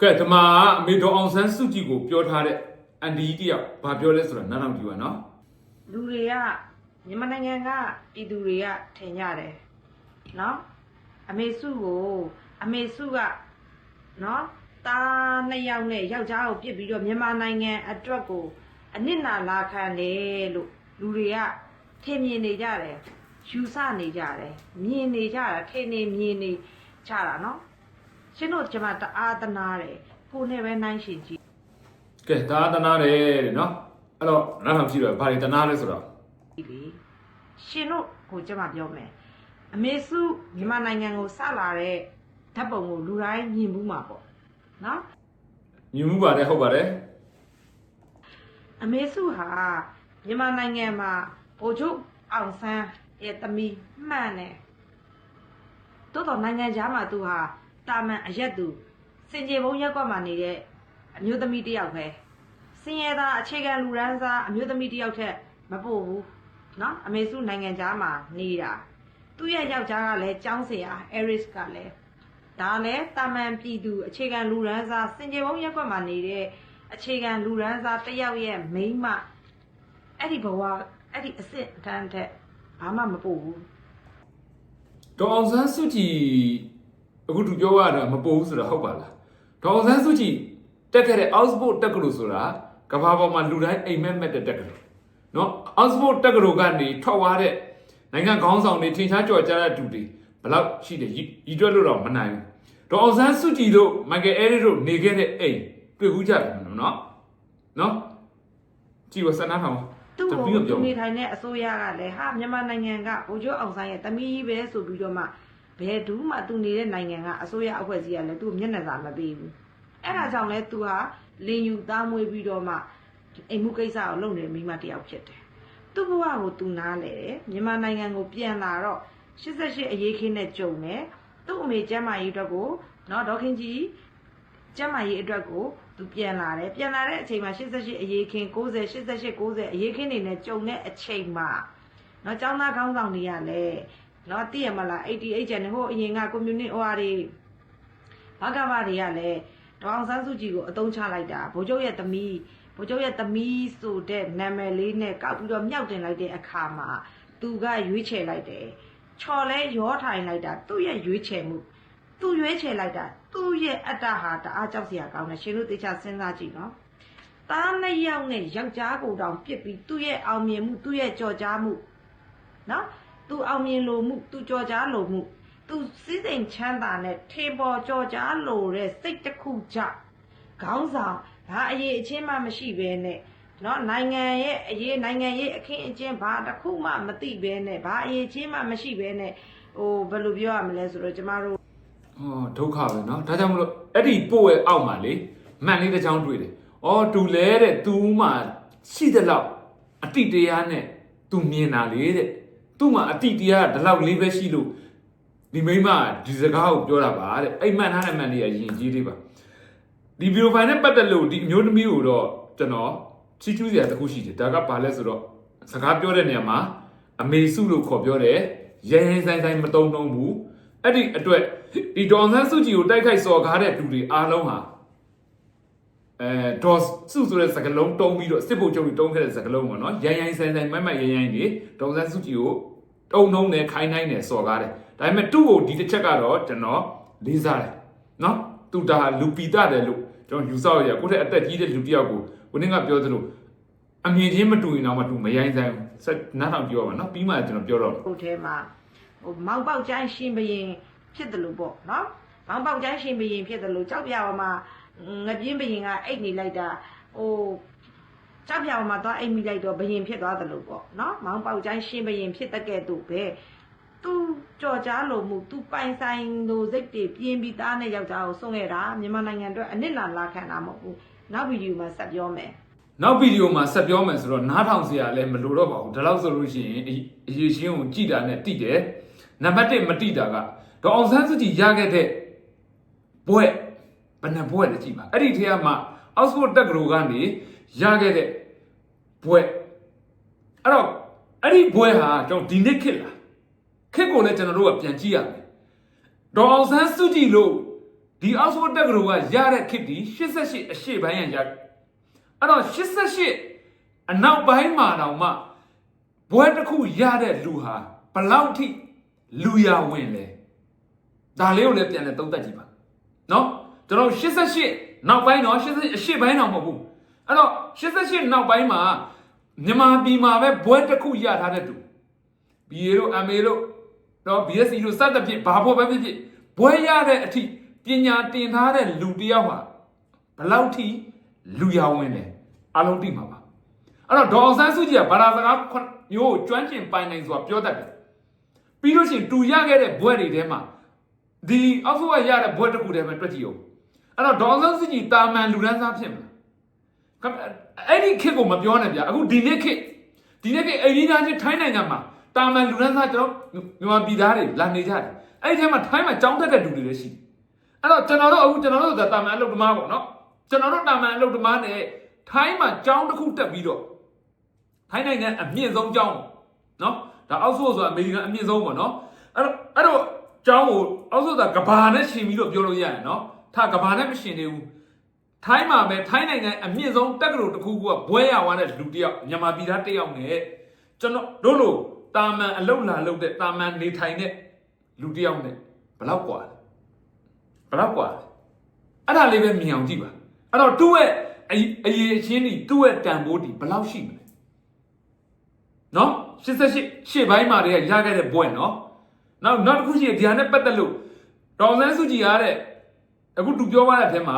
ကဲဒီမှာအမေတော်အောင်ဆန်းစုကြည်ကိုပြောထားတဲ့အန်ဒီတယောက်ဘာပြောလဲဆိုတာနားထောင်ကြည့်ပါနော်လူတွေကမြန်မာနိုင်ငံကပြည်သူတွေကထင်ကြတယ်နော်အမေစုကိုအမေစုကနော်တာနှစ်ယောက်နဲ့ယောက်ျားကိုပြစ်ပြီးတော့မြန်မာနိုင်ငံအတွက်ကိုအနစ်နာလာခံတယ်လို့လူတွေကထင်မြင်နေကြတယ်ယူဆနေကြတယ်မြင်နေကြတာထင်နေမြင်နေကြတာနော် ရှင်းတို့ကျွန်မတအားသနာတယ်ကိုယ်နဲ့ပဲနိုင်ရှင်ကြည့်ကဲဒါသနာတယ်တဲ့နော်အဲ့တော့နားထောင်ကြည့်တော့ဘာတွေသနာလဲဆိုတော့ဒီလေရှင်တို့ကိုကျမပြောမယ်အမေစုမြန်မာနိုင်ငံကိုစလာတဲ့ဓာတ်ပုံကိုလူတိုင်းမြင်မှုမှာပေါ့နော်မြင်မှုပါတယ်ဟုတ်ပါတယ်အမေစုဟာမြန်မာနိုင်ငံမှာဗိုလ်ချုပ်အောင်ဆန်းရဲ့သမီးမှန်တယ်တိုးတော့နိုင်ငံခြားမှာသူဟာ တာမန်အရက်သူစင်ကြေဘုံရက်ကွက်မှာနေတဲ့အမျိုးသမီးတစ်ယောက်ပဲစင်ရသားအခြေခံလူရန်စားအမျိုးသမီးတစ်ယောက်ထက်မပို့ဘူးเนาะအမေစုနိုင်ငံခြားမှာနေတာသူ့ရဲ့ယောက်ျားကလည်းကျောင်းဆရာ Eris ကလည်းဒါလည်းတာမန်ပြည်သူအခြေခံလူရန်စားစင်ကြေဘုံရက်ကွက်မှာနေတဲ့အခြေခံလူရန်စားတစ်ယောက်ရဲ့မိန်းမအဲ့ဒီဘဝအဲ့ဒီအစ်စ်အတန်းထက်ဘာမှမပို့ဘူး ဒေါ်အောင်ဆန်းစုကြည် အခုသူပြောရတာမပိုးဘူးဆိုတော့ဟုတ်ပါလားဒေါ်အောင်ဆန်းစုကြည်တက်ခဲ့တဲ့ Oxford တက္ကသိုလ်ဆိုတာကမ္ဘာပေါ်မှာလူတိုင်းအိမ်မက်မက်တဲ့တက္ကသိုလ်နော် Oxford တက္ကသိုလ်ကနေထွက်သွားတဲ့နိုင်ငံခေါင်းဆောင်တွေထင်ရှားကြော်ကြားတဲ့သူတွေဘယ်လောက်ရှိတယ်ရီတွက်လို့တော့မနိုင်ဘူးဒေါ်အောင်ဆန်းစုကြည်တို့မိုက်ကယ်အဲရီတို့နေခဲ့တဲ့အိမ်တွေ့ဘူးကြတယ်နော်နော်ကြည့်ဝစနာထောင်သူ့တကိုပီးတော့ပြောသူနေထိုင်တဲ့အစိုးရကလည်းဟာမြန်မာနိုင်ငံကဗိုလ်ချုပ်အောင်ဆန်းရဲ့တမီးပဲဆိုပြီးတော့မှ ဘယ်သူမှသူနေတဲ့နိုင်ငံကအစိုးရအဖွဲ့အစည်းကလည်းသူ့မျက်နှာသာမပေးဘူးအဲ့ဒါကြောင့်လဲသူဟာလင်ယူသားမွေးပြီးတော့မှအိမ်မှုကိစ္စကိုလုပ်နေတဲ့မိမတယောက်ဖြစ်တယ်သူ့ဘဝကိုသူနားလဲတယ်မြန်မာနိုင်ငံကိုပြန်လာတော့88အရေးခင်းနဲ့ကြုံတယ်သူ့အမေကျမ်းမာရေးအတွက်ကိုနော်ဒေါခင်ကြီးကျမ်းမာရေးအတွက်ကိုသူပြန်လာတယ်ပြန်လာတဲ့အချိန်မှာ88အရေးခင်း90 88 90အရေးခင်းတွေနဲ့ကြုံတဲ့အချိန်မှာနော်ចောင်းသားခေါင်းဆောင်တွေကလည်း နော်သိရမလား88ကျန်ဟိုအရင်က community OR တွေဘာကဘာတွေကလည်းဒေါအောင်ဆန်းစုကြည်ကိုအတုံးချလိုက်တာဗိုလ်ချုပ်ရဲ့သမီးဗိုလ်ချုပ်ရဲ့သမီးဆိုတဲ့နာမည်လေးနဲ့ကောက်ပြီးတော့မြောက်တင်လိုက်တဲ့အခါမှာသူကရွေးချယ်လိုက်တယ်ချော်လဲရောထိုင်လိုက်တာသူ့ရဲ့ရွေးချယ်မှုသူ့ရွေးချယ်လိုက်တာသူ့ရဲ့အတ္တဟာတအားကြောက်စရာကောင်းတယ်ရှင်တို့တေချာစဉ်းစားကြည့်နော်သားနှစ်ယောက်နဲ့ယောက်ျားကိုတောင်ပြစ်ပြီးသူ့ရဲ့အောင်မြင်မှုသူ့ရဲ့ကြော်ကြားမှုနော် သူအောင်မြင်လို့မှုသူကြော်ကြားလို့မှုသူစည်းစိမ်ချမ်းသာနဲ့ထေပေါ်ကြော်ကြားလို့တဲ့စိတ်တစ်ခုကြောင့်ခေါင်းဆောင်ဘာအရေးအချင်းမှမရှိဘဲနဲ့နော်နိုင်ငံရဲ့အရေးနိုင်ငံရဲ့အခင်းအကျင်းဘာတစ်ခုမှမသိဘဲနဲ့ဘာအရေးချင်းမှမရှိဘဲနဲ့ဟိုဘယ်လိုပြောရမလဲဆိုတော့ကျမတို့ ဟောဒုက္ခပဲเนาะဒါကြောင့်မလို့အဲ့ဒီပို့ရဲ့အောက်မှာလေမှန်လေးတစ်ချောင်းတွေ့တယ်။အော်တူလဲတဲ့ तू မှရှိတဲ့လောက်အတိတရားနဲ့ तू မြင်တာလေတဲ့။ तू မှအတိတရားကဒီလောက်လေးပဲရှိလို့ဒီမိမဒီစကားကိုပြောတာပါတဲ့။အဲ့မှန်ထားတဲ့မှန်လေးကယဉ်ကျေးလေးပါ။ဒီဗီဒီယိုဖိုင်နဲ့ပတ်သက်လို့ဒီအမျိုးသမီးကိုတော့ကျွန်တော်ချီးကျူးစရာတစ်ခုရှိတယ်။ဒါကဘာလဲဆိုတော့စကားပြောတဲ့နေရာမှာအမေစုလို့ခေါ်ပြောတယ်။ရဲရဲဆိုင်ဆိုင်မတုံ့နှုံဘူး။အဲ့ဒီအတွက်ဒီဒေါ်ဆန်းစုကြည်ကိုတိုက်ခိုက်စော်ကားတဲ့လူတွေအားလုံးဟာအဲဒေါ်စုဆိုတဲ့စကားလုံးတုံးပြီးတော့စစ်ဖို့ချုပ်ပြီးတုံးခဲ့တဲ့စကားလုံးပေါ့နော်။ရိုင်းရိုင်းဆိုင်ဆိုင်မိုက်မိုက်ရိုင်းရိုင်းနေဒေါ်ဆန်းစုကြည်ကို တုံနှုံနဲ့ခိုင်းနိုင်နဲ့စော်ကားတယ်။ဒါပေမဲ့သူ့ကိုဒီတစ်ချက်ကတော့ကျွန်တော်လေးစားတယ်။နော်။သူဒါလူပီတတယ်လို့ကျွန်တော်ယူဆရရကိုယ့်ထက်အသက်ကြီးတဲ့လူတစ်ယောက်ကိုဝင်းကပြောသလိုအမြင်ချင်းမတူရင်တော့မတူမရိုင်းဆိုင်ဘူး။ဆက်နားထောင်ပြောပါနော်။ပြီးမှကျွန်တော်ပြောတော့မယ်ဟိုထဲမှာဟိုမောင်ပေါက်ကျန်းရှင်ဘရင်ဖြစ်တယ်လို့ပေါ့နော်မောင်ပေါက်ကျန်းရှင်ဘရင်ဖြစ်တယ်လို့ကြောက်ပြာမှာငပြင်းဘရင်ကအိတ်နေလိုက်တာဟို ကြောက်ပြာမှာသွားအိတ်မိလိုက်တော့ဘရင်ဖြစ်သွားတယ်လို့ပေါ့နော်မောင်ပေါက်ကျန်းရှင်ဘရင်ဖြစ်တဲ့ကဲ့သို့ပဲသူကြော်ကြားလို့မှုသူပိုင်ဆိုင်လို့စိတ်တွေပြင်းပြီးသားနဲ့ယောက်ျားကိုဆုံးခဲ့တာမြန်မာနိုင်ငံအတွက်အနစ်နာလာခံတာမဟုတ်ဘူးနောက်ဗီဒီယိုမှာဆက်ပြောမယ်နောက်ဗီဒီယိုမှာဆက်ပြောမယ်ဆိုတော့နားထောင်စရာလည်းမလိုတော့ပါဘူးဒါလို့ဆိုလို့ရှိရင်အအရေးချင်းကိုကြည်တာနဲ့တိတယ်နံပါတ်1မတိတာကဒေါအောင်ဆန်းစုကြည်ရခဲ့တဲ့ဘွဲ့ဘယ်နှဘွဲ့လဲကြည်ပါအဲ့ဒီထဲမှာအောက်စဖို့တက်ကရိုကနေရခဲ့တဲ့ ဘွဲ့အဲ့တော့အဲ့ဒီဘွဲ့ဟာကျွန်တော်ဒီနေ့ခေတ်လာခေတ်ကိုလည်းကျွန်တော်တို့ကပြန်ကြည့်ရမယ်ဒေါအောင်ဆန်းစုကြည်လို့ဒီအောက်ဆိုတက်ကတော်ကရတဲ့ခစ်ဒီ88အရှိပိုင်းရရတယ်အဲ့တော့88အနောက်ပိုင်းမှာတော့မှဘွဲတစ်ခုရတဲ့လူဟာဘလောက်ထိလူရဝင်လဲဒါလေးကိုလည်းပြန်လဲသုံးသပ်ကြည့်ပါနော်ကျွန်တော်88နောက်ပိုင်းတော့88အရှိပိုင်းတော့မဟုတ်ဘူး အဲ့တော့88နောက်ပိုင်းမှာမြန်မာပြည်မှာပဲဘွဲတစ်ခုရထားတဲ့သူ BA တို့ MA တို့တော့ BSc တို့စသဖြင့်ဘာဖို့ပဲဖြစ်ဖြစ်ဘွဲရတဲ့အထိပညာတင်ထားတဲ့လူတစ်ယောက်ဟာဘလောက်ထိလူရဝင်လဲအလုံးတိမှာပါအဲ့တော့ဒေါ်အောင်ဆန်းစုကြည်ကဘာသာစကားခုမျိုးကိုကျွမ်းကျင်ပိုင်နိုင်ဆိုတာပြောတတ်တယ်ပြီးလို့ရှိရင်တူရခဲ့တဲ့ဘွဲတွေထဲမှာဒီအောက်ဆိုကရတဲ့ဘွဲတစ်ခုတည်းပဲတွက်ကြည့်အောင်အဲ့တော့ဒေါ်အောင်ဆန်းစုကြည်တာမန်လူဒန်းစားဖြစ်မလားကပ် အဲ့ဒီခေတ်ကိုမပြောနဲ့ဗျာအခုဒီနေ့ခေတ်ဒီနေ့ခေတ်အိန္ဒိယချင်းထိုင်းနိုင်ငံမှာတာမန်လူဒန်းစားကျွန်တော်မြန်မာပြည်သားတွေလာနေကြတယ်အဲ့ဒီထဲမှာထိုင်းမှာကြောင်းတက်တဲ့လူတွေလည်းရှိတယ်အဲ့တော့ကျွန်တော်တို့အခုကျွန်တော်တို့ကတာမန်အလုပ်သမားပေါ့နော်ကျွန်တော်တို့တာမန်အလုပ်သမားနဲ့ထိုင်းမှာကြောင်းတစ်ခုတက်ပြီးတော့ထိုင်းနိုင်ငံအမြင့်ဆုံးကြောင်းပေါ့နော်ဒါအောက်ဆိုဆိုတာအမေရိကန်အမြင့်ဆုံးပေါ့နော်အဲ့တော့အဲ့တော့ကြောင်းကိုအောက်ဆိုတာကဘာနဲ့ရှင်ပြီးတော့ပြောလို့ရတယ်နော်ထားကဘာနဲ့မရှင်သေးဘူး ထိုင်းမှာပဲထိုင်းနိုင်ငံအမြင့်ဆုံးတက္ကသိုလ်တစ်ခုကဘွဲရသွားတဲ့လူတစ်ယောက်မြန်မာပြည်သားတစ်ယောက်နဲ့ကျွန်တော်တို့လိုတာမန်အလုတ်လာလုတ်တဲ့တာမန်နေထိုင်တဲ့လူတစ်ယောက်နဲ့ဘယ်လောက်กว่าလဲဘယ်လောက်กว่าလဲအဲ့ဒါလေးပဲမြင်အောင်ကြည့်ပါအဲ့တော့သူ့ရဲ့အအရေးအချင်းဒီသူ့ရဲ့တန်ဖိုးဒီဘယ်လောက်ရှိမလဲနော်88ရှေ့ပိုင်းမှာတည်းကရခဲ့တဲ့ဘွဲနော်နောက်နောက်တစ်ခုရှိတယ်ဒီဟာနဲ့ပတ်သက်လို့ဒေါ်စန်းစုကြည်ရတဲ့အခုသူပြောသွားတဲ့အထက်မှာ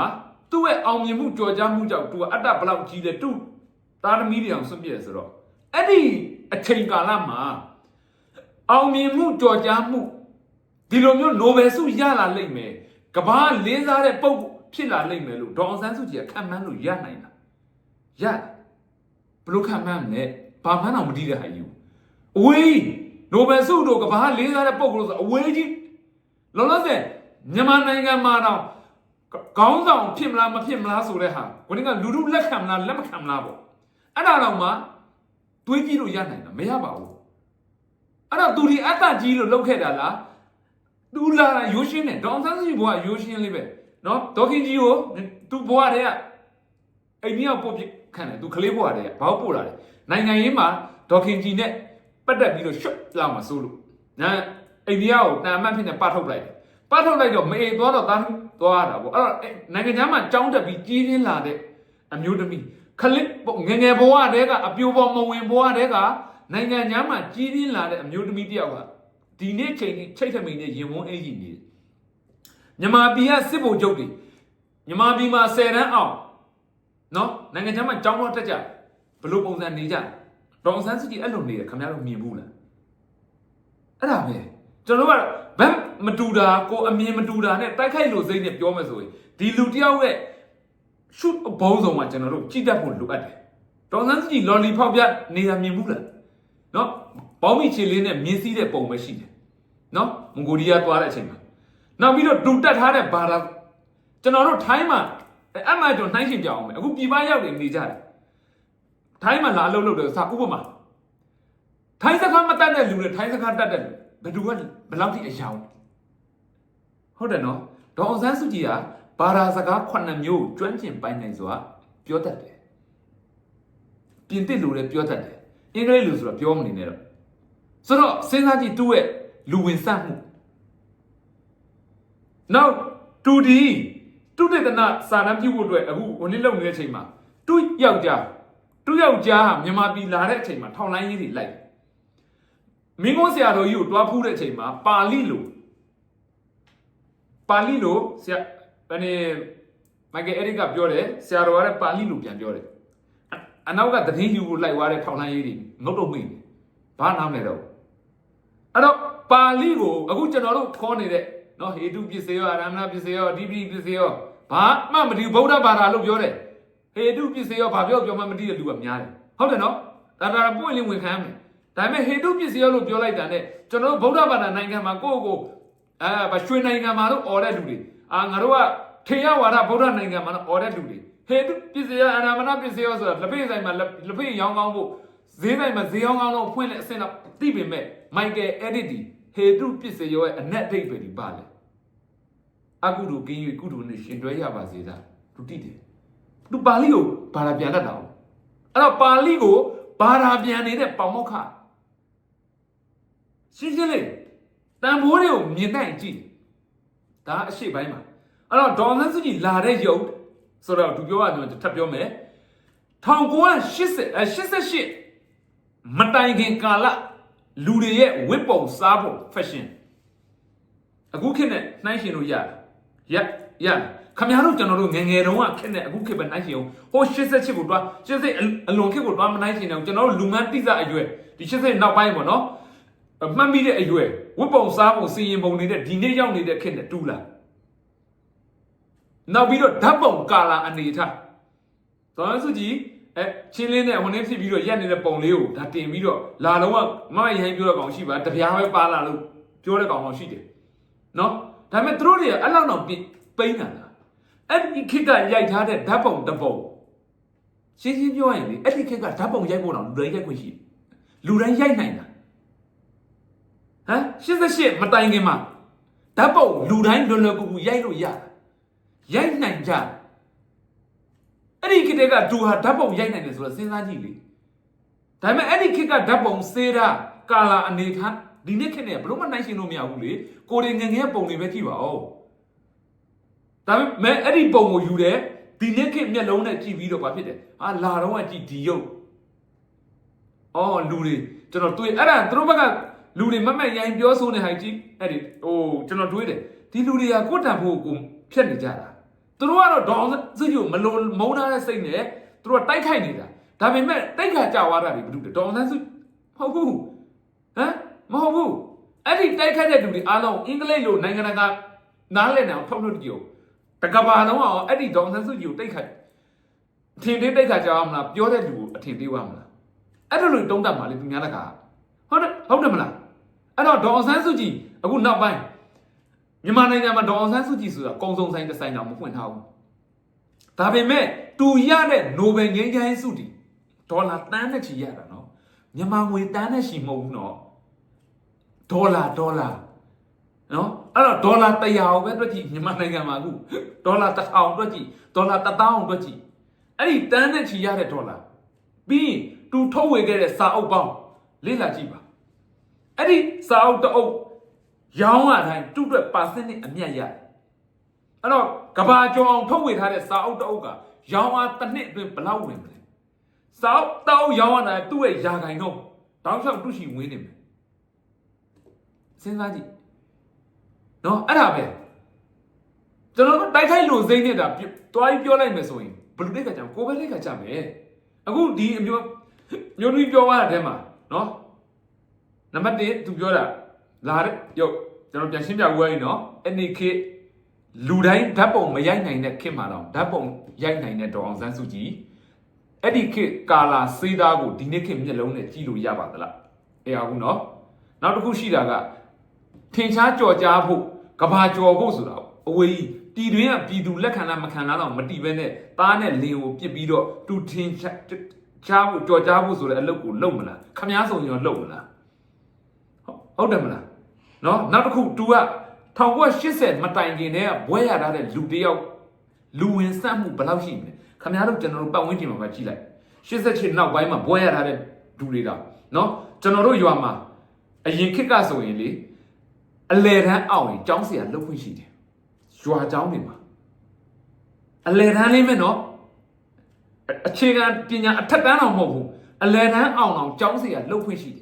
သူ့ရဲ့အောင်မြင်မှုကြော်ကြားမှုကြောင့်သူကအတ္တဘလောက်ကြီးလဲသူ့သားသမီးတွေအောင်ဆွန့်ပြည့်ဆိုတော့အဲ့ဒီအချိန်ကာလမှာအောင်မြင်မှုကြော်ကြားမှုဒီလိုမျိုးနိုဘယ်ဆုရလာလိမ့်မယ်ကဘာလေးစားတဲ့ပုံဖြစ်လာလိမ့်မယ်လို့ဒေါအောင်ဆန်းစုကြည်ကခံမှန်းလို့ရနိုင်တာရဘလို့ခံမှန်းလဲဘာမှန်းတော့မတည်တဲ့ဟာယူအဝေးနိုဘယ်ဆုတို့ကဘာလေးစားတဲ့ပုံလို့ဆိုအဝေးကြီးလောလောဆယ်မြန်မာနိုင်ငံမှာတော့ ခေါင်းဆောင်ဖြစ်မလားမဖြစ်မလားဆိုတဲ့ဟာကိုင်းကလူလူလက်ခံမလားလက်မခံမလားပေါ့အဲ့ဒါတော့မှတွေးကြည့်လို့ရနိုင်တာမရပါဘူးအဲ့တော့သူဒီအတ္တကြီးလို့လောက်ခဲ့တာလားသူလာတာရိုးရှင်းတယ်ဒေါအောင်ဆန်းစုကြည်ဘဝရိုးရှင်းလေးပဲနော်ဒေါခင်ကြီးကိုသူဘဝတည်းကအိမ်မြောက်ပို့ပြခံတယ်သူကလေးဘဝတည်းကဘာလို့ပို့လာလဲနိုင်ငံရေးမှာဒေါခင်ကြီးနဲ့ပတ်သက်ပြီးတော့ရှွတ်လာမှာစိုးလို့ညာအိန္ဒိယကိုတာမတ်ဖြစ်နေပတ်ထုတ်လိုက်တယ်ပတ်ထုတ်လိုက်တော့မအေသွားတော့တား သွားတာပေါ့အဲ့တော့အဲ့နိုင်ငံသားမှာကြောင်းတက်ပြီးကြီးပြင်းလာတဲ့အမျိုးသမီးခလစ်ပေါ့ငယ်ငယ်ဘဝတည်းကအပြိုပေါ်မဝင်ဘဝတည်းကနိုင်ငံသားမှာကြီးပြင်းလာတဲ့အမျိုးသမီးတစ်ယောက်ကဒီနေ့ချိန်ကြီးချိတ်ထမိန်နဲ့ရင်ဝန်းအေးကြီးနေတယ်မြန်မာပြည်ကစစ်ဗိုလ်ချုပ်တွေမြန်မာပြည်မှာ10တန်းအောင်နော်နိုင်ငံသားမှာကြောင်းတော့တက်ကြဘလို့ပုံစံနေကြဒေါအောင်ဆန်းစုကြည်အဲ့လိုနေတယ်ခင်ဗျားတို့မြင်ဘူးလားအဲ့ဒါပဲ ကျွန်တော်တို့ကဘက်မတူတာကိုအမြင်မတူတာနဲ့တိုက်ခိုက်လို့စိတ်နဲ့ပြောမယ်ဆိုရင်ဒီလူတယောက်ရဲ့ရှုပ်ဘုံဆုံးမှာကျွန်တော်တို့ကြည့်တတ်ဖို့လိုအပ်တယ်ဒေါအောင်ဆန်းစုကြည်လော်လီဖောက်ပြနေတာမြင်ဘူးလားနော်ဘောင်းမီချီလေးနဲ့မြင်းစည်းတဲ့ပုံပဲရှိတယ်နော်မွန်ဂိုလီးယားသွားတဲ့အချိန်မှာနောက်ပြီးတော့ဒူတက်ထားတဲ့ဘာသာကျွန်တော်တို့ထိုင်းမှာအဲ့မှကျွန်တော်နှိုင်းရှင်ပြအောင်မယ်အခုပြည်ပရောက်နေနေကြတယ်ထိုင်းမှာလာအလုပ်လုပ်တယ်စာဥပမာထိုင်းစကားမတတ်တဲ့လူနဲ့ထိုင်းစကားတတ်တဲ့လူ ဘယ်သူကဘယ်လောက်ထိအယောင်ဟုတ်တယ်နော်ဒေါအောင်ဆန်းစုကြည်ကဘာသာစကားခုနှစ်မျိုးကျွမ်းကျင်ပိုင်နိုင်စွာပြောတတ်တယ်ပြင်သစ်လူလည်းပြောတတ်တယ်အင်္ဂလိပ်လူဆိုတော့ပြောမနေနဲ့တော့ဆိုတော့စဉ်းစားကြည့်သူ့ရဲ့လူဝင်ဆန့်မှုနောက်တူဒီတူတေသနာစာရန်ပြုတ်အတွက်အခုဝင်လေးလုံနေတဲ့အချိန်မှာသူ့ယောက်ျားသူ့ယောက်ျားဟာမြန်မာပြည်လာတဲ့အချိန်မှာထောင်လိုင်းကြီးတွေလိုက် မင်းကုန်းဆရာတော်ကြီးကိုတွားဖူးတဲ့အချိန်မှာပါဠိလိုပါဠိလိုဆရာဘယ်နေမိုက်ကယ်အရစ်ကပြောတယ်ဆရာတော်ကလည်းပါဠိလိုပြန်ပြောတယ်အအနောက်ကတတိယူကိုလိုက်သွားတဲ့ထောင်လိုင်းရေးတွေငုတ်တော့မိတယ်ဘာနားမလဲတော့အဲ့တော့ပါဠိကိုအခုကျွန်တော်တို့ခေါ်နေတဲ့နော်ဟေတုပစ္စယောအရမဏပစ္စယောအဓိပတိပစ္စယောဘာမှမတည်ဘူးဗုဒ္ဓဘာသာလို့ပြောတယ်ဟေတုပစ္စယောဘာပြောပြောမှမတည်တဲ့လူကများတယ်ဟုတ်တယ်နော်ဒါဒါပွင့်လင်းဝင်ခံရမယ် ဒါပေမဲ့ဟေတုပစ္စည်းလို့ပြောလိုက်တာ ਨੇ ကျွန်တော်တို့ဗုဒ္ဓဘာသာနိုင်ငံမှာကိုယ့်ကိုယ်အဲဗရွှေနိုင်ငံမှာတော့អော်တဲ့လူတွေအာငါတို့ကထေရဝါဒဗုဒ္ဓနိုင်ငံမှာတော့អော်တဲ့လူတွေဟေတုပစ္စည်းအနာမနာပစ္စည်းဆိုတာလက်ဖေးဆိုင်မှာလက်ဖေးရောင်းကောင်းဖို့ဈေးဆိုင်မှာဈေးရောင်းကောင်းလို့ဖွင့်တဲ့အဆင့်တော့သိပေမဲ့မိုက်ကယ်အက်ဒစ်ဒီဟေတုပစ္စည်းရဲ့အနက်အဓိပ္ပာယ်ဒီပါလေ အကုသိုလ်ကင်း၍ကုသိုလ်နဲ့ရှင်တွဲရပါစေသာသူတိတယ်သူပါဠိကိုဘာသာပြန်တတ်တာ哦အဲ့တော့ပါဠိကိုဘာသာပြန်နေတဲ့ပေါမောက္ခ ရှင်းရှင်းလေးတန်ဖိုးတွေကိုမြင်နိုင်ကြည့်ဒါအရှိပိုင်းမှာအဲ့တော့ဒေါ်ဆန်းစုကြည်လာတဲ့ယုတ်ဆိုတော့သူပြောရတယ်ထပ်ပြောမယ်1980အဲ88မတိုင်ခင်ကာလလူတွေရဲ့ဝတ်ပုံစားပုံ fashion အခုခေတ်နဲ့နှိုင်းရှင်လို့ရတယ်ရရခမရတို့ကျွန်တော်တို့ငယ်ငယ်တုန်းကခေတ်နဲ့အခုခေတ်ပဲနှိုင်းရှင်အောင်ဟို88ကိုတွား88အလွန်ခေတ်ကိုတွားမနှိုင်းရှင်အောင်ကျွန်တော်တို့လူမန်းတိစအရွယ်ဒီ88နောက်ပိုင်းပေါ့နော် မှတ်မိတဲ့အရွယ်ဝတ်ပုံစားပုံစီရင်ပုံနေတဲ့ဒီနေ့ရောက်နေတဲ့ခေတ်နဲ့တူလာနောက်ပြီးတော့ဓာတ်ပုံကာလာအနေထားတော်ရစုကြည်အဲချင်းလင်းနဲ့ဟိုနေ့ဖြစ်ပြီးတော့ရက်နေတဲ့ပုံလေးကိုဒါတင်ပြီးတော့လာလုံးကမမရိုင်းပြောတဲ့ကောင်ရှိပါတပြားပဲပါလာလို့ပြောတဲ့ကောင်တော့ရှိတယ်နော်ဒါပေမဲ့သူတို့တွေကအဲ့လောက်တော့ပိန်းတာလားအဲ့ဒီခစ်ကရိုက်ထားတဲ့ဓာတ်ပုံတစ်ပုံရှင်းရှင်းပြောရရင်လေအဲ့ဒီခစ်ကဓာတ်ပုံရိုက်ဖို့တော့လူတိုင်းရိုက်ခွင့်ရှိတယ်လူတိုင်းရိုက်နိုင်တာဟ မ်88မတိုင်ခင်မှာဓာတ်ပုံလူတိုင်းလွယ်လွယ်ကူကူရိုက်လို့ရတာရိုက်နိုင်ကြတယ်အဲ့ဒီခေတ်ကဒူဟာဓာတ်ပုံရိုက်နိုင်တယ်ဆိုတော့စဉ်းစားကြည့်လေဒါပေမဲ့အဲ့ဒီခေတ်ကဓာတ်ပုံစေးတာကာလာအနေထားဒီနေ့ခေတ်နဲ့ဘလို့မနိုင်ရှင်လို့မရဘူးလေကိုရီငယ်ငယ်ပုံတွေပဲကြည့်ပါဦးဒါပေမဲ့အဲ့ဒီပုံကိုယူတယ်ဒီနေ့ခေတ်မျက်လုံးနဲ့ကြည့်ပြီးတော့ဘာဖြစ်တယ်ဟာလာတော့ကကြည့်ဒီရုပ်အော်လူတွေကျွန်တော်တွေးအဲ့ဒါသူတို့ဘက်က လူတွေမမက်ရိုင်းပြောဆိုနေဟိုင်ကြည့်အဲ့ဒီဟိုကျွန်တော်တွေးတယ်ဒီလူတွေကကိုယ်တန်ဖို့ကိုဖြတ်နေကြတာသူတို့ကတော့ဒေါအောင်စုကြည်ကိုမလုံးမုန်းထားတဲ့စိတ်နဲ့သူတို့ကတိုက်ခိုက်နေတာဒါပေမဲ့တိုက်ခါကြွားတာတွေဘယ်လိုလဲဒေါအောင်ဆန်းစုမဟုတ်ဘူးဟမ်မဟုတ်ဘူးအဲ့ဒီတိုက်ခိုက်တဲ့လူတွေအားလုံးအင်္ဂလိပ်လိုနိုင်ငံတကာနားလည်နေအောင်ထုတ်လို့တည်တကဘာလုံးအောင်အဲ့ဒီဒေါအောင်ဆန်းစုကြည်ကိုတိုက်ခိုက်အထင်သေးတိုက်ခါကြွားမလားပြောတဲ့လူကိုအထင်သေးပါမလားအဲ့လိုလိုတုံးတတ်ပါလေသူများတကာဟုတ်တယ်ဟုတ်တယ်မလား အဲ့တော့ဒေါအောင်ဆန်းစုကြည်အခုနောက်ပိုင်းမြန်မာနိုင်ငံမှာဒေါအောင်ဆန်းစုကြည်ဆိုတာကုံစုံဆိုင်တစ်ဆိုင်တောင်မဖွင့်ထားဘူး။ဒါပေမဲ့တူရတဲ့နိုဘယ်ငြိမ်းချမ်းရေးဆုတီဒေါ်လာတန်းနဲ့ချီရတာနော်။မြန်မာငွေတန်းနဲ့ချီမဟုတ်ဘူးနော်။ဒေါ်လာဒေါ်လာနော်အဲ့တော့ဒေါ်လာ100ကိုပဲတွက်ကြည့်မြန်မာနိုင်ငံမှာအခုဒေါ်လာ1000တွက်ကြည့်ဒေါ်လာ1000တွက်ကြည့်အဲ့ဒီတန်းနဲ့ချီရတဲ့ဒေါ်လာပြီးရင်တူထုတ်ဝေခဲ့တဲ့စာအုပ်ပေါင်းလေ့လာကြည့်ပါ အဲ့ဒီစာအုပ်တစ်အုပ်ရောင်းရတိုင်းတူအတွက်ပါစနစ်အမြတ်ရတယ်အဲ့တော့ကဘာကြောင်အောင်ထုတ်ဝေထားတဲ့စာအုပ်တစ်အုပ်ကရောင်းအားတစ်နှစ်အတွင်းဘယ်လောက်ဝင်မလဲစာအုပ်တစ်အုပ်ရောင်းရတိုင်းသူ့ရဲ့ယာခိုင်တော့တောင်းလျှောက်တူရှိဝင်နေမယ်စဉ်းစားကြည့်နော်အဲ့ဒါပဲကျွန်တော်တို့တိုက်ခိုက်လို့စိမ့်နေတာပြတွားပြီးပြောလိုက်မယ်ဆိုရင်ဘယ်လူတွေကကြောင်ကိုပဲလေးကကြမယ်အခုဒီအမျိုးမျိုးကြီးပြောရတဲ့အထဲမှာနော် နံပါတ်1သူပြောတာလာတဲ့ရုပ်ကျွန်တော်ပြန်ရှင်းပြဦးရရင်နော်အဲ့ဒီခေတ်လူတိုင်းဓာတ်ပုံမရိုက်နိုင်တဲ့ခေတ်မှာတော့ဓာတ်ပုံရိုက်နိုင်တဲ့ဒေါ်အောင်ဆန်းစုကြည်အဲ့ဒီခေတ်ကာလာစေးသားကိုဒီနေ့ခေတ်မျက်လုံးနဲ့ကြည့်လို့ရပါသလားအေးအခုနော်နောက်တစ်ခုရှိတာကထင်ရှားကြော်ကြားဖို့ကဘာကြော်ဖို့ဆိုတာအဝေးကြီးပြည်တွင်းကပြည်သူလက်ခံလားမခံလားတော့မတီးပဲနဲ့သားနဲ့လင်ကိုပြစ်ပြီးတော့သူထင်ရှားဖို့ကြော်ကြားဖို့ဆိုတဲ့အလုပ်ကိုလုပ်မလားခမားဆောင်ရောလုပ်မလား ဟုတ်တယ်မလားနော်နောက်တစ်ခု तू က1980မတိုင်ခင်တည်းကဘွဲရထားတဲ့လူတယောက်လူဝင်စက်မှုဘယ်လောက်ရှိမလဲခင်ဗျားတို့ကျွန်တော်တို့ပတ်ဝန်းကျင်မှာပဲကြည့်လိုက်88နောက်ပိုင်းမှာဘွဲရထားတဲ့လူတွေတော့နော်ကျွန်တော်တို့ရွာမှာအရင်ခေတ်ကဆိုရင်လေအလဲတန်းအောင်ရင်ကျောင်းဆရာလုပ်ခွင့်ရှိတယ်ရွာကျောင်းတွေမှာအလဲတန်းလေးမဲ့နော်အခြေခံပညာအထက်တန်းတော့မဟုတ်ဘူးအလဲတန်းအောင်အောင်ကျောင်းဆရာလုပ်ခွင့်ရှိတယ်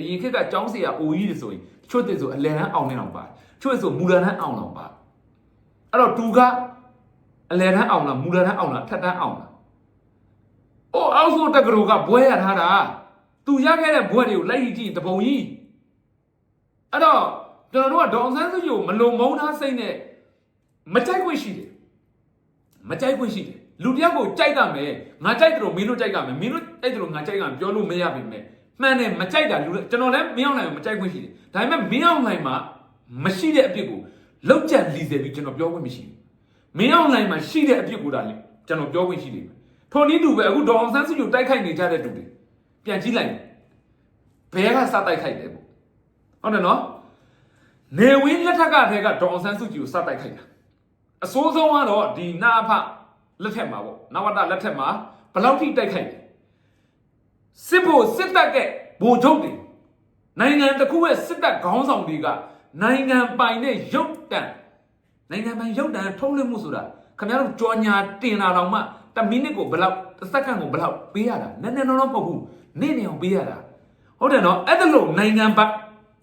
အရင်ခေတ်ကကျောင်းဆရာအိုကြီးတွေဆိုရင်ချွတ်တဲ့ဆိုအလယ်တန်းအောင်နေအောင်ပါချွတ်ဆိုမူလတန်းအောင်အောင်ပါအဲ့တော့သူကအလယ်တန်းအောင်လားမူလတန်းအောင်လားထက်တန်းအောင်လားအိုးအောက်ဆိုတက္ကသိုလ်ကဘွဲရထားတာသူရခဲ့တဲ့ဘွဲတွေကိုလိုက်ကြည့်တပုံကြီးအဲ့တော့ကျွန်တော်တို့ကဒေါအောင်ဆန်းစုကြည်ကိုမလုံမုန်းထားစိတ်နဲ့မကြိုက်ခွင့်ရှိတယ်မကြိုက်ခွင့်ရှိတယ်လူတစ်ယောက်ကိုကြိုက်ကမယ်ငါကြိုက်တယ်လို့မင်းတို့ကြိုက်ကမယ်မင်းတို့ကြိုက်တယ်လို့ငါကြိုက်ကမယ်ပြောလို့မရပါဘူး မှန်တယ်မကြိုက်တာလူကျွန်တော်လည်းမင်းအောင်နိုင်ကိုမကြိုက်ခွင့်ရှိတယ်ဒါပေမဲ့မင်းအောင်နိုင်မှာမရှိတဲ့အပြစ်ကိုလောက်ကြံလီစေပြီးကျွန်တော်ပြောခွင့်မရှိဘူးမင်းအောင်နိုင်မှာရှိတဲ့အပြစ်ကိုဒါလေကျွန်တော်ပြောခွင့်ရှိတယ်ထိုနည်းတူပဲအခုဒေါအောင်ဆန်းစုကြည်တိုက်ခိုက်နေကြတဲ့တူတွေပြန်ကြည့်လိုက်ဘယ်ကစတိုက်ခိုက်တယ်ပေါ့ဟုတ်တယ်နော်နေဝင်းလက်ထက်ကတည်းကဒေါအောင်ဆန်းစုကြည်ကိုစတိုက်ခိုက်တာအစိုးဆုံးကတော့ဒီနာဖလက်ထက်မှာပေါ့နဝတလက်ထက်မှာဘယ်လောက်ထိတိုက်ခိုက်လဲ စစ်ဖို့စစ်တပ်ကဗိုလ်ချုပ်တွေနိုင်ငံတစ်ခုရဲ့စစ်တပ်ခေါင်းဆောင်တွေကနိုင်ငံပိုင်တဲ့ရုပ်တံနိုင်ငံပိုင်ရုပ်တံထုတ်လွှင့်မှုဆိုတာခင်ဗျားတို့ကြော်ညာတင်လာတော့မှတစ်မိနစ်ကိုဘယ်လောက်တစ်စက္ကန့်ကိုဘယ်လောက်ပေးရတာနည်းနည်းတော့မဟုတ်ဘူးနေ့နေအောင်ပေးရတာဟုတ်တယ်နော်အဲ့ဒါလို့နိုင်ငံပိုင်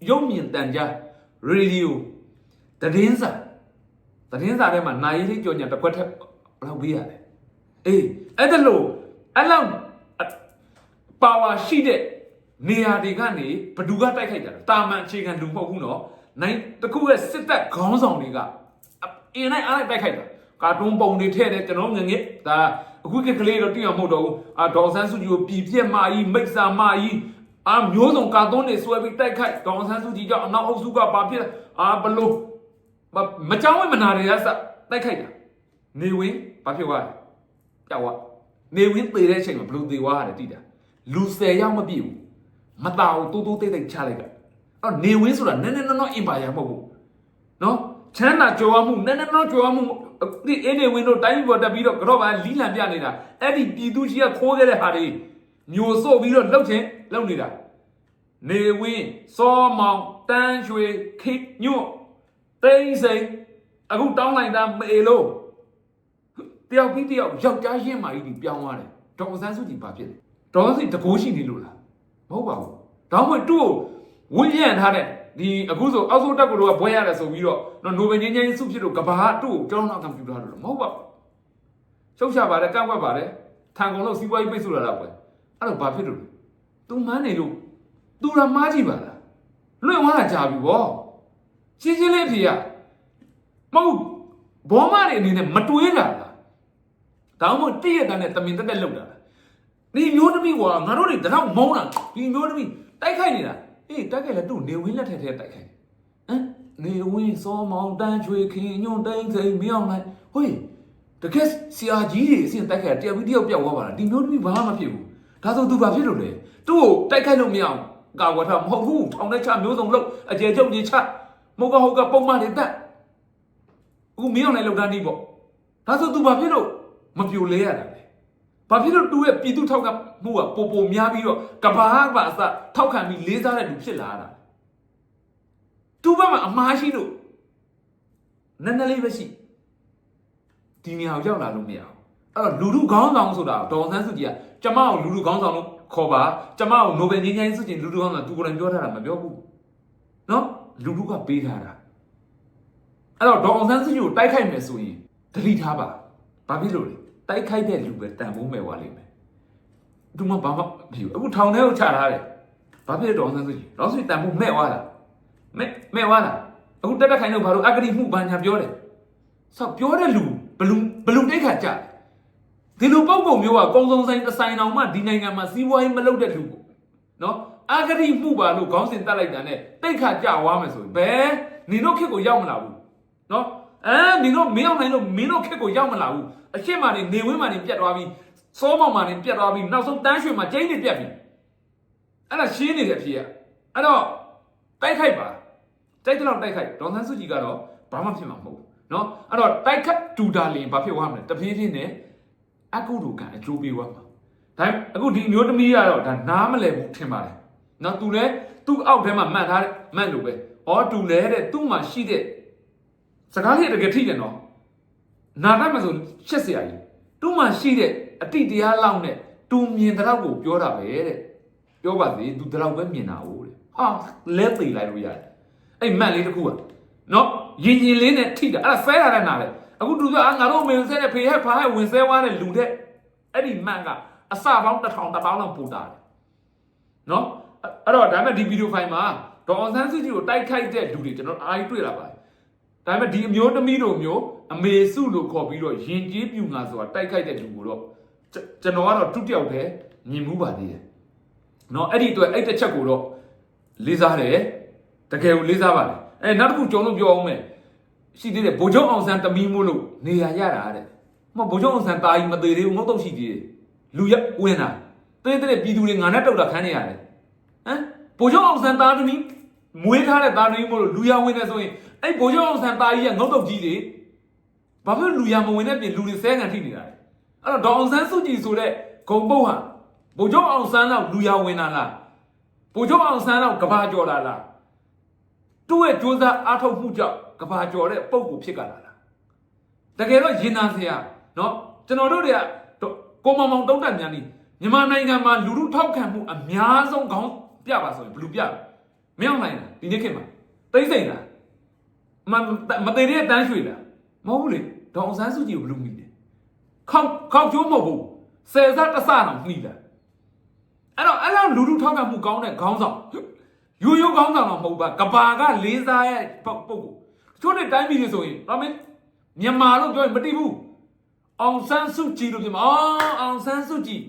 ရုပ်မြင်တန်ကြားရေဒီယိုသတင်းစာသတင်းစာထဲမှာနိုင်ရေးလေးကြော်ညာတစ်ခွက်ထက်ဘယ်လောက်ပေးရလဲအေးအဲ့ဒါလို့အဲ့လောက် ပါဝါရှိတဲ့နေရာတွေကနေဘသူကတိုက်ခိုက်ကြတာတာမန်အခြေခံလူမဟုတ်ဘူးနော်နိုင်တခုရဲ့စစ်တပ်ခေါင်းဆောင်တွေကအင်းနဲ့အားတိုက်ခိုက်တာကာတွန်းပုံတွေထည့်တယ်ကျွန်တော်ငငယ်ဒါအခုကကလေးတော့တိအောင်မဟုတ်တော့ဘူးအာဒေါ်ဆန်းစုကြည်ကိုပြည်ပြက်မာကြီးမိတ်ဆာမာကြီးအာမျိုးစုံကာတွန်းတွေဆွဲပြီးတိုက်ခိုက်ဒေါ်ဆန်းစုကြည်ကြောင့်အနောက်အုပ်စုကဘာဖြစ်လဲအာဘလို့မမကြောင်းဝဲမနာတွေကစတိုက်ခိုက်တာနေဝင်းဘာဖြစ်သွားလဲပြောက်သွားနေဝင်းသေတဲ့အချိန်မှာဘလို့သေသွားရတယ်တိတာ လူ10ယောက်မပြည့်ဘူးမတာဘူးတိုးတိုးတိတ်တိတ်ချလိုက်တာအဲ့တော့နေဝင်းဆိုတာနည်းနည်းနော်နော်အင်ပါယာမဟုတ်ဘူးနော်ချမ်းသာကြော်ရမှုနည်းနည်းနော်ကြော်ရမှုဒီအင်းနေဝင်းတို့တိုင်းပေါ်တက်ပြီးတော့ကတော့ပါလီလံပြနေတာအဲ့ဒီပြည်သူကြီးကခိုးခဲ့တဲ့ဟာတွေမျိုးစို့ပြီးတော့လှုပ်ချင်းလှုပ်နေတာနေဝင်းစောမောင်တန်းရွှေခိညွတ်တိမ့်စိန်အခုတောင်းလိုက်တာမေလို့တယောက်ပြီးတယောက်ယောက်ျားရင်းမာကြီးဒီပြောင်းသွားတယ်ဒေါ်စန်းစုကြည်ဘာဖြစ်လဲ ဒေါ်စန်းတကိုးရှိနေလို့လားမဟုတ်ပါဘူးတောင်းမတူကိုဝင်းရံထားတဲ့ဒီအခုဆိုအောက်ဆိုတက်ကိုတော့ဘွဲရတယ်ဆိုပြီးတော့နော်နိုဘယ်ငင်းငင်းစုဖြစ်လို့ကဘာတူကိုကျောင်းတော့ကွန်ပျူတာလို့မဟုတ်ပါဘူးရှုပ်ချပါတယ်ကန့်ကွက်ပါတယ်ထန်ကုန်လို့စီးပွားရေးပိတ်ဆို့လာတော့ပဲအဲ့တော့ဘာဖြစ်လို့လဲသူမန်းနေလို့သူရမားကြည့်ပါလားလွင့်သွားတာကြာပြီဗောရှင်းရှင်းလေးအဖေကမဟုတ်ဘောမတွေအနေနဲ့မတွေးတာလားဒါမှမဟုတ်တည့်ရတဲ့နဲ့တမင်တက်တက်လောက်တာလား ဒီမျိုးသမီးကငါတို့တွေတတော့မုန်းတာဒီမျိုးသမီးတိုက်ခိုက်နေတာအေးတိုက်ခိုက်လဲသူ့နေဝင်းလက်ထက်ထဲတိုက်ခိုက်ဟမ်နေဝင်းစောမောင်တန်းချွေခင်ညွန့်တိုင်းစိန်မြောင်းလိုက်ဟိုတကယ်ဆရာကြီးတွေအစဉ်တိုက်ခိုက်တယောက်ပြီးတယောက်ပြောက်သွားပါလားဒီမျိုးသမီးဘာမှမဖြစ်ဘူးဒါဆိုသူဘာဖြစ်လို့လဲသူ့ကိုတိုက်ခိုက်လို့မရအောင်ကာကွယ်ထားမဟုတ်ဘူးထောင်ထဲချမျိုးစုံလို့အကျေကျုပ်ကြီးချမဟုတ်ကဟုတ်ကပုံမှန်တွေတက်အခုမင်းအောင်လည်းလောက်တာနီးပေါ့ဒါဆို तू ဘာဖြစ်လို့မပြိုလဲရတာလဲ ဘာဖြစ်လို့ तू ရဲ့ပြည်သူထောက်ကမှုကပိုပိုများပြီးတော့ကဘာပါအစထောက်ခံပြီးလေးစားတဲ့လူဖြစ်လာတာ तू ဘက်မှာအမားရှိလို့နည်းနည်းလေးပဲရှိဒီနေရာကိုရောက်လာလို့မရအောင်အဲ့တော့လူလူခေါင်းဆောင်ဆိုတာဒေါ်ဆန်းစုကြည်ကကျမကိုလူလူခေါင်းဆောင်လို့ခေါ်ပါကျမကိုနိုဘယ်ငြိမ်းချမ်းရေးဆုရှင်လူလူခေါင်းဆောင်သူကိုယ်တိုင်ပြောထားတာမပြောဘူးနော်လူလူကပေးထားတာအဲ့တော့ဒေါ်အောင်ဆန်းစုကြည်ကိုတိုက်ခိုက်မယ်ဆိုရင်ဒလိထားပါဘာဖြစ်လို့လဲ တိုက်ခိုက်တဲ့လူပဲတန်ဖိုးမဲ့သွားလိမ့်မယ်သူမဘာမှမဖြစ်ဘူးအခုထောင်ထဲကိုချထားတယ်ဘာဖြစ်လို့ဒေါ်အောင်ဆန်းစုကြည်ဒေါ်အောင်ဆန်းစုကြည်တန်ဖိုးမဲ့သွားတာမဲ့မဲ့သွားတာအခုတက်တက်ခိုင်တို့ဘာလို့အဂတိမှုဘာညာပြောတယ်ဆောက်ပြောတဲ့လူဘလူဘလူတိတ်ခါကြတယ်ဒီလိုပုံပုံမျိုးကကုံစုံဆိုင်တစ်ဆိုင်တောင်မှဒီနိုင်ငံမှာစီးပွားရေးမလုပ်တဲ့လူကိုနော်အာဂရိမှုပါလို့ခေါင်းစဉ်တက်လိုက်တာနဲ့တိတ်ခါကြွားမယ်ဆိုရင်ဘယ်နင်တို့ခစ်ကိုရောက်မလာဘူးနော်အဲနင်တို့မင်းအောင်နိုင်လို့မင်းတို့ခစ်ကိုရောက်မလာဘူး အရှင်းမှနေနေဝင်းမှနေပြတ်သွားပြီးစောမောင်မှနေပြတ်သွားပြီးနောက်ဆုံးတန်းရွှေမှကျင်းနေပြတ်ပြီအဲ့ဒါရှင်းနေတယ်ဖြစ်ရအဲ့တော့တိုက်ခိုက်ပါတိုက်တော့တိုက်ခိုက်ဒေါန်ဆန်းစုကြည်ကတော့ဘာမှဖြစ်မှာမဟုတ်ဘူးနော်အဲ့တော့တိုက်ခတ်တူတာလင်ဘာဖြစ်သွားမလဲတဖြည်းဖြည်းနဲ့အကုတို့ကအကျိုးပေးသွားမှာဒါပေမဲ့အခုဒီမျိုးသမီးကတော့ဒါနားမလဲဘူးထင်ပါတယ်နော်သူလည်းသူ့အောက်ထဲမှာမှတ်ထားတယ်မှတ်လို့ပဲဩသူလည်းတဲ့သူ့မှာရှိတဲ့စကားလေးတကယ်ထိတယ်နော် နာတတ်မယ်ဆိုရှက်စရာကြီးသူ့မှာရှိတဲ့အတိတရားလောက်နဲ့သူမြင်တဲ့လောက်ကိုပြောတာပဲတဲ့ပြောပါသေးသူတဲ့လောက်ပဲမြင်တာ ਉਹ တဲ့ဟာလဲသေးလိုက်လို့ရတယ်အဲ့မတ်လေးတစ်ခုကနော်ရင်ရင်လေးနဲ့ထိတာအဲ့ဒါဆဲတာနဲ့နာတယ်အခုသူကငါတို့မင်းဆဲတဲ့ဖေဟက်ဖာဟက်ဝင်ဆဲွားတဲ့လူတဲ့အဲ့ဒီမတ်ကအစပေါင်းတစ်ထောင်တစ်ပေါင်းလောက်ပို့တာတယ်နော်အဲ့တော့ဒါမဲ့ဒီဗီဒီယိုဖိုင်မှာဒေါ်အောင်ဆန်းစုကြည်ကိုတိုက်ခိုက်တဲ့လူတွေကျွန်တော်အားကြီးတွေ့လာပါတယ် ဒါပေမဲ့ဒီအမျိုးသမီးတို့မျိုးအမေစုလို့ခေါ်ပြီးတော့ယင်ကျေးပြူငါဆိုတာတိုက်ခိုက်တဲ့လူကိုတော့ကျွန်တော်ကတော့တူတယောက်တည်းမြင်မှုပါသေးတယ်နော်အဲ့ဒီအတွက်အဲ့တစ်ချက်ကိုတော့လေးစားတယ်တကယ်ကိုလေးစားပါတယ်အဲနောက်တစ်ခုကျွန်တော်ပြောအောင်မယ်ရှိသေးတယ်ဗိုလ်ချုပ်အောင်ဆန်းတမီးမို့လို့နေရရတာတဲ့မဗိုလ်ချုပ်အောင်ဆန်းတာကြီးမသေးသေးဘူးငုတ်တော့ရှိသေးတယ်လူရဝင်တာတေးတဲ့ပြည်သူတွေငါနဲ့တုတ်တာခန်းနေရတယ်ဟမ်ဗိုလ်ချုပ်အောင်ဆန်းတာသမီးမွေးထားတဲ့တာသမီးမို့လို့လူရဝင်နေဆိုရင် အဲ့ဗိုလ်ချုပ်အောင်ဆန်းတာကြီးကငုတ်တော့ကြီးလေဘ ဘာဖြစ်လို့လူရမဝင်တဲ့ပြင်လူတွေဆဲငံထိနေတာလဲအဲ့တော့ဒေါအောင်ဆန်းစုကြည်ဆိုတဲ့ဂုံပုတ်ဟာဗိုလ်ချုပ်အောင်ဆန်းတော့လူရဝင်တာလားဗိုလ်ချုပ်အောင်ဆန်းတော့ကဘာကျော်လာလားသူ့ရဲ့စ조사အားထုတ်မှုကြောင့်ကဘာကျော်တဲ့ပုံကိုဖြစ်ကြလာလားတကယ်တော့ရင်နာစရာเนาะကျွန်တော်တို့တွေကကိုမောင်မောင်တုံးတက်များနီမြန်မာနိုင်ငံမှာလူလူထောက်ခံမှုအများဆုံးခေါင်းပြပါဆိုရင်ဘယ်လူပြလဲမင်းအောင်နိုင်လားဒီနေ့ခေတ်မှာတိမ့်စိန်လား မမသေးတဲ့တန်းရွှေလားမဟုတ်ဘူးလေဒေါအောင်ဆန်းစုကြည်ကိုဘယ်လူမိတယ်ခေါက်ခေါက်ကျိုးမဟုတ်ဘူးဆယ်စားတစ်စတော့မိတာအဲ့တော့အဲ့လောက်လူလူထောက်ခံမှုကောင်းတဲ့ခေါင်းဆောင်ရိုးရိုးခေါင်းဆောင်တော့မဟုတ်ပါကဘာကလေးစားရဲ့ပုတ်ပုတ်ကိုချို့တဲ့တိုင်းပြည်တွေဆိုရင်တော့မင်းမြန်မာလို့ပြောရင်မတိဘူးအောင်ဆန်းစုကြည်လို့ပြောမှာအော်အောင်ဆန်းစုကြည်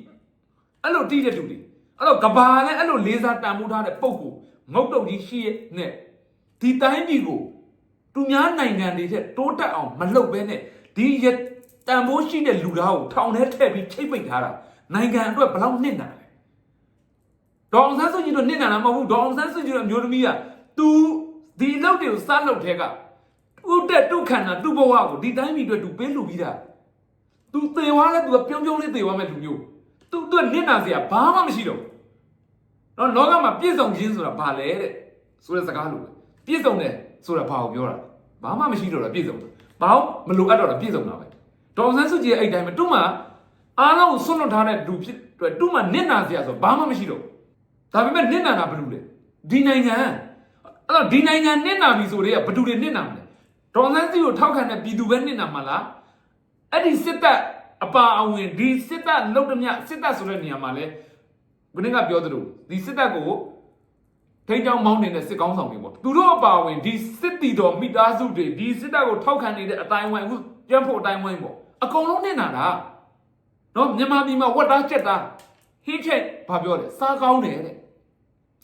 အဲ့လိုတီးတဲ့တူတွေအဲ့တော့ကဘာနဲ့အဲ့လိုလေးစားတန်ဖိုးထားတဲ့ပုတ်ကိုငုတ်တုတ်ကြီးရှိရဲ့နဲ့ဒီတိုင်းပြည်ကို သူများနိုင်ငံတွေထက်တိုးတက်အောင်မလုပ်ဘဲနဲ့ဒီရတန်ဖိုးရှိတဲ့လူသားကိုထောင်ထဲထည့်ပြီးချိတ်ပိတ်ထားတာနိုင်ငံအတွက်ဘယ်လောက်နှိမ့်နာလဲဒေါအောင်ဆန်းစုကြည်တို့နှိမ့်နာတာမဟုတ်ဘူးဒေါအောင်ဆန်းစုကြည်တို့အမျိုးသမီးက तू ဒီလောက်တွေကိုစားလုပ်ထဲကဥတက်တုခန္ဓာသူ့ဘဝကိုဒီတိုင်းပြည်အတွက် तू ပေးလူပြီးတာ तू သေသွားလဲ तू ကပြုံးပြုံးလေးသေသွားမဲ့လူမျိုး तू သူကနစ်နာစရာဘာမှမရှိတော့ဘူးနော်လောကမှာပြည့်စုံခြင်းဆိုတာဘာလဲတဲ့ဆိုတဲ့စကားလိုပဲပြည့်စုံတယ် ဆိုတာဘာကိုပြောတာဘာမှမရှိတော့တာပြည့်စုံတာဘာလို့မလိုအပ်တော့တာပြည့်စုံတာပဲဒေါ်ဆန်းစုကြည်ရဲ့အဲ့တိုင်းပဲသူ့မှာအားလုံးကိုဆွန့်လွတ်ထားတဲ့လူဖြစ်အတွက်သူ့မှာနစ်နာစရာဆိုဘာမှမရှိတော့ဘူးဒါပေမဲ့နစ်နာတာဘယ်လိုလဲဒီနိုင်ငံအဲ့တော့ဒီနိုင်ငံနစ်နာပြီဆိုတော့ဘယ်သူတွေနစ်နာမလဲဒေါ်ဆန်းစုကြည်ကိုထောက်ခံတဲ့ပြည်သူပဲနစ်နာမှာလားအဲ့ဒီစစ်တပ်အပါအဝင်ဒီစစ်တပ်လုံတမြစစ်တပ်ဆိုတဲ့နေရာမှာလဲဘုရင်ကပြောသလိုဒီစစ်တပ်ကို ထိန်းချောင်းမောင်းနေတဲ့စစ်ကောင်းဆောင်တွေပေါ့သူတို့အပါအဝင်ဒီစစ်တီတော်မိသားစုတွေဒီစစ်တပ်ကိုထောက်ခံနေတဲ့အတိုင်းဝိုင်းအခုပြန်ဖို့အတိုင်းဝိုင်းပေါ့အကုန်လုံးနေတာလားနော်မြန်မာပြည်မှာဝတ်သားချက်သားဟင်းချက်ဘာပြောလဲစားကောင်းတယ်တဲ့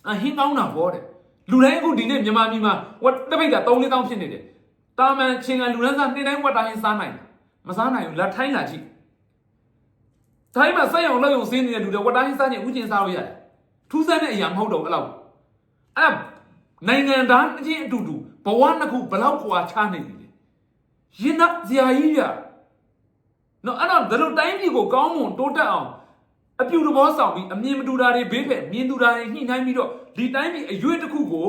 အဟင်းကောင်းတာပေါ့တဲ့လူတိုင်းအခုဒီနေ့မြန်မာပြည်မှာဝတ်တပိတ်က3 4တောင်းဖြစ်နေတယ်တာမန်ချင်းကလူတန်းစားနေ့တိုင်းဝတ်သားဟင်းစားနိုင်တယ်မစားနိုင်ဘူးလက်ထိုင်းလာကြည့်တိုင်းမှာစက်ရုံလောက်ရုံစင်းနေတဲ့လူတွေဝတ်တိုင်းစားနေဥကျင်စားလို့ရတယ်ထူးဆန်းတဲ့အရာမဟုတ်တော့ဘူးအဲ့လောက် အဲ့နိုင်ငံသားအချင်းအတူတူဘဝနှစ်ခုဘယ်လောက်ကွာခြားနေပြီလဲရင်နာဇာကြီးရနော်အဲ့တော့ဒီလိုတိုင်းပြည်ကိုကောင်းမွန်တိုးတက်အောင်အပြူတဘောဆောင်ပြီးအမြင်မတူတာတွေဘေးဖက်မြင်တူတာတွေညှိနှိုင်းပြီးတော့ဒီတိုင်းပြည်အရွေးတစ်ခုကို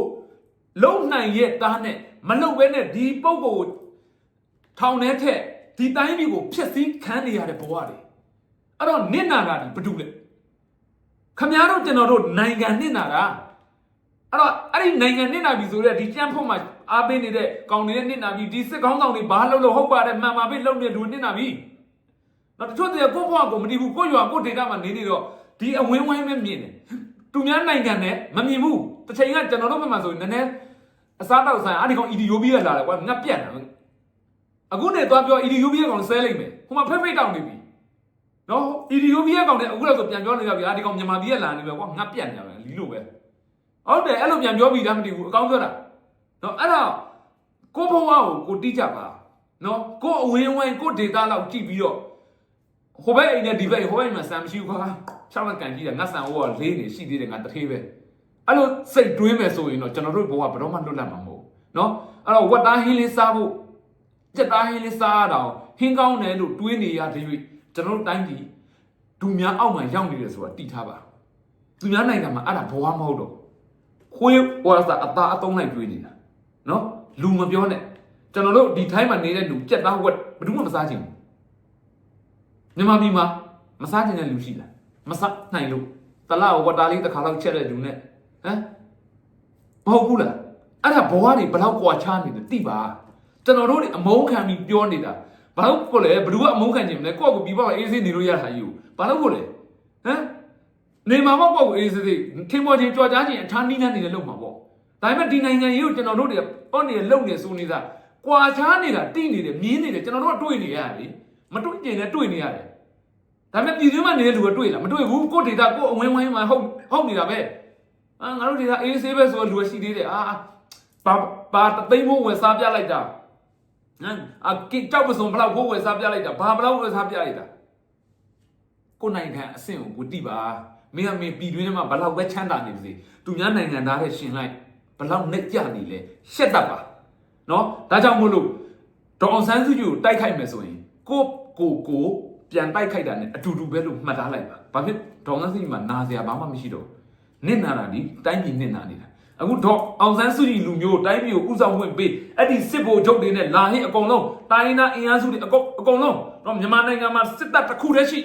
လုံနိုင်ရဲ့တားနဲ့မလုံဘဲနဲ့ဒီပုံကိုထောင်ထဲထက်ဒီတိုင်းပြည်ကိုဖျက်ဆီးခံနေရတဲ့ဘဝတွေအဲ့တော့နစ်နာတာဒီဘာတူလဲခမည်းတော်ကျွန်တော်တို့နိုင်ငံနစ်နာတာ အဲ့တော့အဲ့ဒီနိုင်ငံနစ်နာပြီဆိုတော့ဒီကြမ်းဖို့မှာအားပေးနေတဲ့ကောင်နေတဲ့နစ်နာပြီဒီစစ်ကောင်းဆောင်တွေဘာလုပ်လို့ဟုတ်ပါတယ်မှန်ပါပြီလုပ်နေလူနစ်နာပြီနောက်တချို့တွေကကိုယ့်ဘဝကိုမတည်ဘူးကိုယ့်ရွာကိုယ့်ဒေသမှာနေနေတော့ဒီအဝင်းဝိုင်းပဲမြင်တယ်သူများနိုင်ငံနဲ့မမြင်ဘူးတစ်ချိန်ကကျွန်တော်တို့ဘက်မှာဆိုရင်နည်းနည်းအစားတောက်ဆိုင်အဲ့ဒီကောင်အီဒီယိုဘီးကလာတယ်ကွာငါပြက်တယ်အခုနေသွားပြောအီဒီယိုဘီယာကောင်ဆဲလိုက်မယ်ဟိုမှာဖိတ်ဖိတ်တောင်းနေပြီနော်အီဒီယိုဘီယာကောင်လည်းအခုလည်းဆိုပြန်ပြောနေကြပြီအာဒီကောင်မြန်မာပြည်ကလာနေပဲကွာငါပြတ်နေရပဲလီလိုပဲ ဟုတ်တယ်အဲ့လိုပြန်ပြောပြီးသားမတည်ဘူးအကောင်းပြောတာနော်အဲ့တော့ကိုဘဝကိုကိုတိကြပါနော်ကိုအဝင်းဝိုင်းကိုဒေတာလောက်ကြည့်ပြီးတော့ဟိုဘက်အိမ်နဲ့ဒီဘက်ဟိုဘက်အိမ်မှာဆံမရှိဘူးကွာချောင်းလက်ကန်ကြည့်တယ်ငါဆံဟိုကလေးနေရှိသေးတယ်ငါတထေးပဲအဲ့လိုစိတ်တွေးမယ်ဆိုရင်တော့ကျွန်တော်တို့ဘဝဘယ်တော့မှလွတ်လပ်မှာမဟုတ်နော်အဲ့တော့ဝတ်သားဟင်းလေးစားဖို့စက်သားဟင်းလေးစားရတာဟင်းကောင်းတယ်လို့တွေးနေရတဲ့၍ကျွန်တော်တို့တိုင်းပြည်ဒူများအောက်မှာရောက်နေတယ်ဆိုတာတည်ထားပါသူများနိုင်ငံမှာအဲ့ဒါဘဝမဟုတ်တော့ ခွေးဟောစားအသားအသုံးလိုက်တွေးနေတာနော်လူမပြောနဲ့ကျွန်တော်တို့ဒီထိုင်းမှာနေတဲ့လူစက်သားဝက်ဘယ်သူမှမစားချင်ဘူးမြန်မာပြည်မှာမစားချင်တဲ့လူရှိလားမစားနိုင်လို့တလားဝတ်သားလေးတစ်ခါလောက်ချက်တဲ့လူနဲ့ဟမ်မဟုတ်ဘူးလားအဲ့ဒါဘဝတွေဘယ်လောက်ကွာခြားနေတယ်သိပါကျွန်တော်တို့တွေအမုန်းခံပြီးပြောနေတာဘာလို့ကိုလဲဘယ်သူကအမုန်းခံခြင်းမလဲကိုယ့်ကိုပြီးပါအေးစေးနေလို့ရတာယူဘာလို့ကိုလဲဟမ် နေမှာပေါ့ကိုယ့်ကိုအေးစေးစေးထင်ပေါ်ခြင်းကြွားကြားခြင်းအထာနီးနှံနေတယ်လို့မှာပေါ့ဒါပေမဲ့ဒီနိုင်ငံရေးကိုကျွန်တော်တို့တွေအော့နေလုံနေစိုးနေတာကွာခြားနေတာတိနေတယ်မြင်းနေတယ်ကျွန်တော်တို့ကတွေ့နေရတယ်မတွေ့ကျင်လည်းတွေ့နေရတယ်ဒါပေမဲ့ပြည်သူမှနေတဲ့လူကတွေ့လားမတွေ့ဘူးကိုယ့်ဒေတာကိုယ့်အဝင်းဝိုင်းမှာဟုတ်ဟုတ်နေတာပဲအာငါတို့ဒေတာအေးစေးပဲဆိုတော့လူရှိသေးတယ်အာဘာဘာတသိန်းမိုးဝယ်စားပြလိုက်တာဟမ်အကိကြောက်ပစုံဘလောက်ဘိုးဝယ်စားပြလိုက်တာဘာဘလောက်ဝယ်စားပြလိုက်တာကိုယ်နိုင်ငံအဆင့်ကိုကိုတိပါ မင်းကမင်းပြည်တွင်းထဲမှာဘလောက်ပဲချမ်းသာနေပါစေသူများနိုင်ငံသားနဲ့ရှင်လိုက်ဘလောက်နဲ့ကြနေလဲရှက်တတ်ပါနော်ဒါကြောင့်မို့လို့ဒေါအောင်ဆန်းစုကြည်ကိုတိုက်ခိုက်မယ်ဆိုရင်ကိုကိုကိုပြန်တိုက်ခိုက်တာ ਨੇ အတူတူပဲလို့မှတ်သားလိုက်ပါဘာဖြစ်ဒေါအောင်ဆန်းစုကြည်မှာနာစရာဘာမှမရှိတော့ဘူးနစ်နာတာဒီတိုင်းပြည်နစ်နာနေတာအခုဒေါအောင်ဆန်းစုကြည်လူမျိုးတိုင်းပြည်ကိုဥဆောင်ဝင်ပေးအဲ့ဒီစစ်ဗိုလ်ချုပ်တွေနဲ့လာဟင်းအကုန်လုံးတိုင်းနာအင်အားစုတွေအကုန်အကုန်လုံးတော့မြန်မာနိုင်ငံမှာစစ်တပ်တစ်ခုတည်းရှိ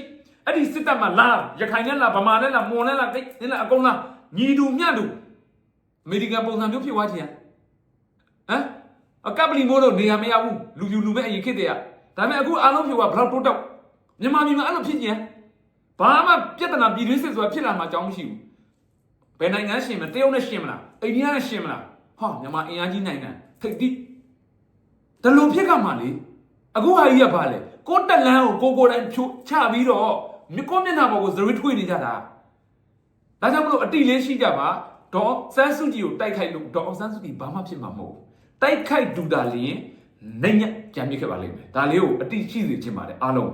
အဲ့ဒီစစ်တပ်မှာလာရခိုင်နဲ့လာဗမာနဲ့လာမွန်နဲ့လာတိတ်နဲ့လာအကုန်လားညီတူမြတ်တူအမေရိကန်ပုံစံမျိုးဖြစ်သွားချင်ရဟမ်အကပ်ပလီမိုးတော့နေရာမရဘူးလူယူလူမဲ့အရင်ခေတ်တည်းကဒါပေမဲ့အခုအားလုံးပြောကဘယ်တော့တိုးတော့မြန်မာပြည်မှာအဲ့လိုဖြစ်ကျင်ဘာမှပြဿနာပြည်တွင်းစစ်ဆိုတာဖြစ်လာမှာအကြောင်းမရှိဘူးဘယ်နိုင်ငံရှင်မလဲတရုတ်နဲ့ရှင်မလားအိန္ဒိယနဲ့ရှင်မလားဟာမြန်မာအင်အားကြီးနိုင်ငံထိပ်တိဒါလိုဖြစ်ကမှာလေအခုဟာကြီးကဘာလဲကိုတက်လန်းကိုကိုကိုယ်တိုင်ဖြိုချပြီးတော့ မြကိုမျက်နှာပေါ်ကိုဇရွေးထွေးနေကြတာဒါကြောင့်မလို့အတိလေးရှိကြပါဒေါ်စန်းစုကြည်ကိုတိုက်ခိုက်လို့ဒေါ်စန်းစုကြည်ဘာမှဖြစ်မှာမဟုတ်ဘူးတိုက်ခိုက်ဒူတာလျင်နိုင်ညက်ကြံမြစ်ခဲ့ပါလိမ့်မယ်ဒါလေးကိုအတိရှိစေချင်ပါတယ်အားလုံး